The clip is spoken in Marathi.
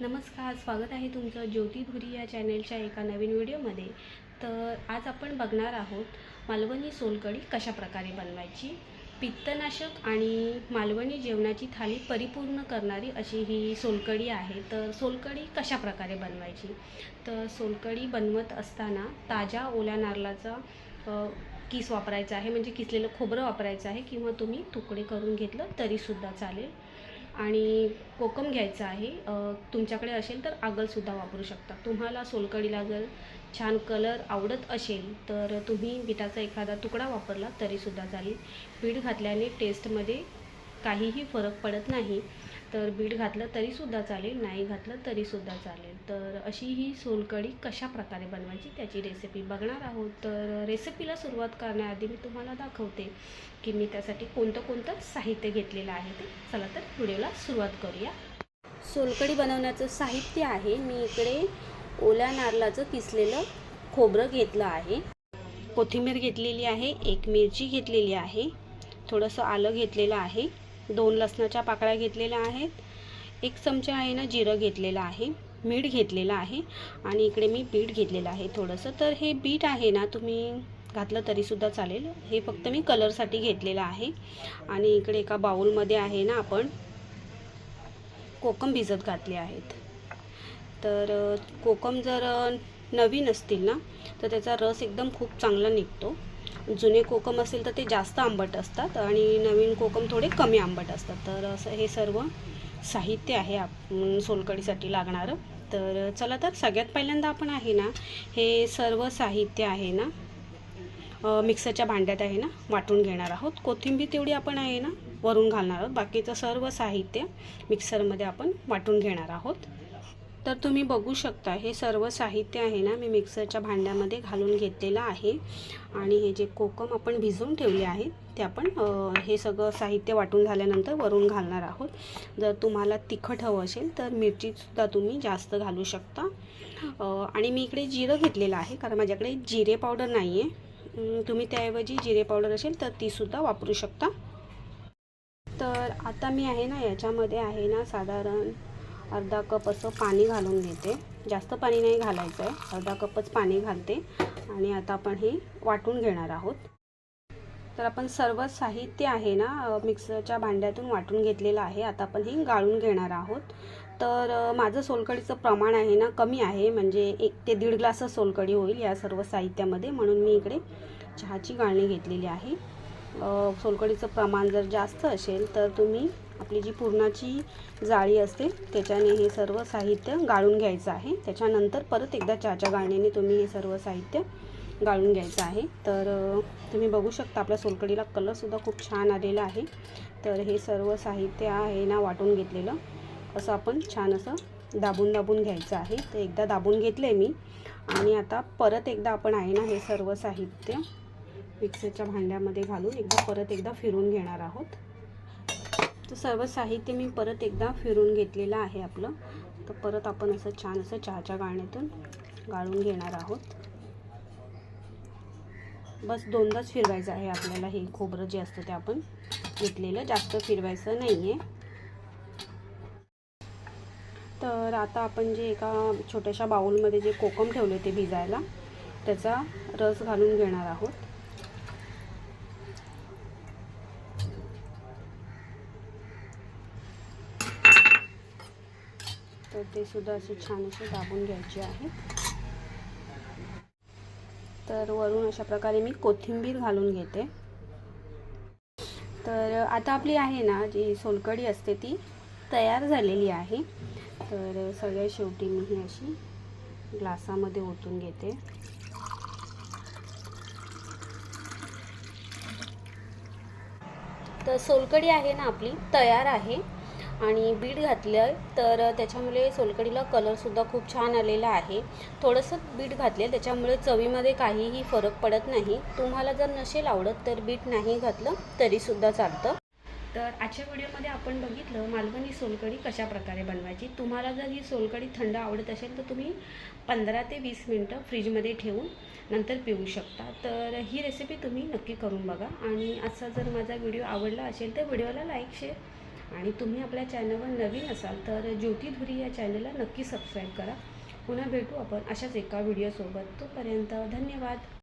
नमस्कार स्वागत आहे तुमचं ज्योती धुरी या चॅनेलच्या एका नवीन व्हिडिओमध्ये. तर आज आपण बघणार आहोत मालवणी सोलकढी कशा प्रकारे बनवायची पित्तनाशक आणि मालवणी जेवणाची थाळी परिपूर्ण करणारी अशी ही सोलकढी आहे. तर सोलकढी कशा प्रकारे बनवायची? तर सोलकढी बनवत असताना ताज्या ओल्या नारळाचा किस वापरायचा आहे म्हणजे किसलेलं खोबरं वापरायचं आहे किंवा तुम्ही तुकडे करून घेतलं तरीसुद्धा चालेल. आणि कोकम घ्यायचं आहे. तुमच्याकडे असेल तर आगलसुद्धा वापरू शकता. तुम्हाला सोलकढीला जर छान कलर आवडत असेल तर तुम्ही बिटाचा एखादा तुकडा वापरला तरीसुद्धा चालेल. बीट घातल्याने टेस्टमध्ये काहीही फरक पडत नाही तर बीट घातलं तरीसुद्धा चालेल नाही घातलं तरीसुद्धा चालेल. तर अशी ही सोलकढी कशा प्रकारे बनवायची त्याची रेसिपी बघणार आहोत. तर रेसिपीला सुरुवात करण्याआधी मी तुम्हाला दाखवते की मी त्यासाठी कोणतं कोणतं साहित्य घेतलेलं आहे ते. चला तर व्हिडिओला सुरुवात करूया. सोलकढी बनवण्याचं साहित्य आहे. मी इकडे ओल्या नारळाचं किसलेलं खोबरं घेतलं आहे. कोथिंबीर घेतलेली आहे एक मिरची घेतलेली आहे थोडंसं आलं घेतलेलं आहे. दोन लसणाच्या पाकळ्या घेतलेल्या आहेत. एक चमचा आहे ना जिरं घेतलेलं आहे मीठ घेतलेलं आहे आणि इकडे मी बीट घेतलेलं आहे थोडंसं. तर हे बीट आहे ना तुम्ही घातलं तरीसुद्धा चालेल. हे फक्त मी कलरसाठी घेतलेलं आहे. आणि इकडे एका बाउलमध्ये आहे ना आपण कोकम भिजत घातले आहेत. तर कोकम जर नवीन असतील ना तर त्याचा रस एकदम खूप चांगला निघतो. जुने कोकम असेल तर ते जास्त आंबट असतात आणि नवीन कोकम थोडे कमी आंबट असतात. तर असं हे सर्व साहित्य आहे आप सोलकढीसाठी लागणारं. तर चला तर सगळ्यात पहिल्यांदा आपण आहे ना हे सर्व साहित्य आहे ना मिक्सरच्या भांड्यात आहे ना वाटून घेणार आहोत. कोथिंबीर तेवढी आपण आहे ना वरून घालणार आहोत. बाकीचं सर्व साहित्य मिक्सरमध्ये आपण वाटून घेणार आहोत. तर तुम्ही बघू शकता हे सर्व साहित्य आहे ना मी मिक्सरच्या भांड्यामध्ये घालून घेतलेलं आहे. आणि हे जे कोकम आपण भिजवून ठेवले आहेत ते आपण हे सगळं साहित्य वाटून झाल्यानंतर वरून घालणार आहोत. जर तुम्हाला तिखट हवं असेल तर मिरचीसुद्धा तुम्ही जास्त घालू शकता. आणि मी इकडे जिरं घेतलेलं आहे कारण माझ्याकडे जिरे पावडर नाही आहे तुम्ही त्याऐवजी जिरे पावडर असेल तर तीसुद्धा वापरू शकता. तर आता मी आहे ना याच्यामध्ये आहे ना साधारण अर्धा कप असं पाणी घालून घेते. जास्त पाणी नाही घालायचं आहे. अर्धा कपच पाणी घालते. आणि आता आपण हे वाटून घेणार आहोत. तर आपण सर्व साहित्य आहे ना मिक्सरच्या भांड्यातून वाटून घेतलेलं आहे. आता आपण हे गाळून घेणार आहोत. तर माझं सोलकढीचं प्रमाण आहे ना कमी आहे. म्हणजे एक ते दीड ग्लासच सोलकढी होईल या सर्व साहित्यामध्ये. म्हणून मी इकडे चहाची गाळणी घेतलेली आहे. सोलकडीचं सोलकढीचं प्रमाण जर जास्त असेल तर तुम्ही आपली जी पुरणाची जाळी असते त्याच्याने हे सर्व साहित्य गाळून घ्यायचं आहे. त्याच्यानंतर परत एकदा चहाच्या गाळणीने तुम्ही हे सर्व साहित्य गाळून घ्यायचं आहे. तर तुम्ही बघू शकता आपल्या सोलकडीला कलरसुद्धा खूप छान आलेला आहे. तर हे सर्व साहित्य आहे ना वाटून घेतलेलं. असं आपण छान असं दाबून दाबून घ्यायचं आहे. तर एकदा दाबून घेतलं आहे मी. आणि आता परत एकदा आपण आहे ना हे सर्व साहित्य मिक्सरच्या भांड्यामध्ये घालून एकदा परत एकदा फिरून घेणार आहोत. तर सर्व साहित्य मी परत एकदा फिरून घेतलेलं आहे आपलं. तर परत आपण असं छान असं चहाच्या गाळण्यातून गाळून घेणार आहोत. बस दोनदाच फिरवायचं आहे आपल्याला हे खोबरं जे असतं ते आपण घेतलेलं. जास्त फिरवायचं नाही आहे तर आता आपण जे एका छोट्याशा बाउलमध्ये जे कोकम ठेवले ते भिजायला त्याचा रस घालून घेणार आहोत. तर ते सुद्धा असे छान असे दाबून घ्यायचे आहे. तर वरून अशा प्रकारे मी कोथिंबीर घालून घेते. तर आता आपली आहे ना जी सोलकढी असते ती तयार झालेली आहे. तर सगळ्या शेवटी मी ही अशी ग्लासामध्ये ओतून घेते. तर सोलकढी आहे ना आपली तयार आहे. आणि बीट घातलं तर त्याच्यामुळे सोलकढीला कलरसुद्धा खूप छान आलेला आहे. थोडंसं बीट घातले त्याच्यामुळे चवीमध्ये काहीही फरक पडत नाही. तुम्हाला जर नसेल आवडत तर बीट नाही घातलं तरीसुद्धा चालतं. तर आजच्या व्हिडिओमध्ये आपण बघितलं मालवणी सोलकढी कशा प्रकारे बनवायची. तुम्हाला जर ही सोलकढी थंड आवडत असेल तर तुम्ही पंधरा ते वीस मिनटं फ्रीजमध्ये ठेवून नंतर पिऊ शकता. तर ही रेसिपी तुम्ही नक्की करून बघा. आणि असा जर माझा व्हिडिओ आवडला असेल तर व्हिडिओला लाईक शेअर आणि तुम्ही आपल्या चॅनलवर नवीन असाल तर ज्योतिधुरी या चॅनलला नक्की सबस्क्राईब करा. पुन्हा भेटू आपण अशाच एका व्हिडिओसोबत तोपर्यंत धन्यवाद.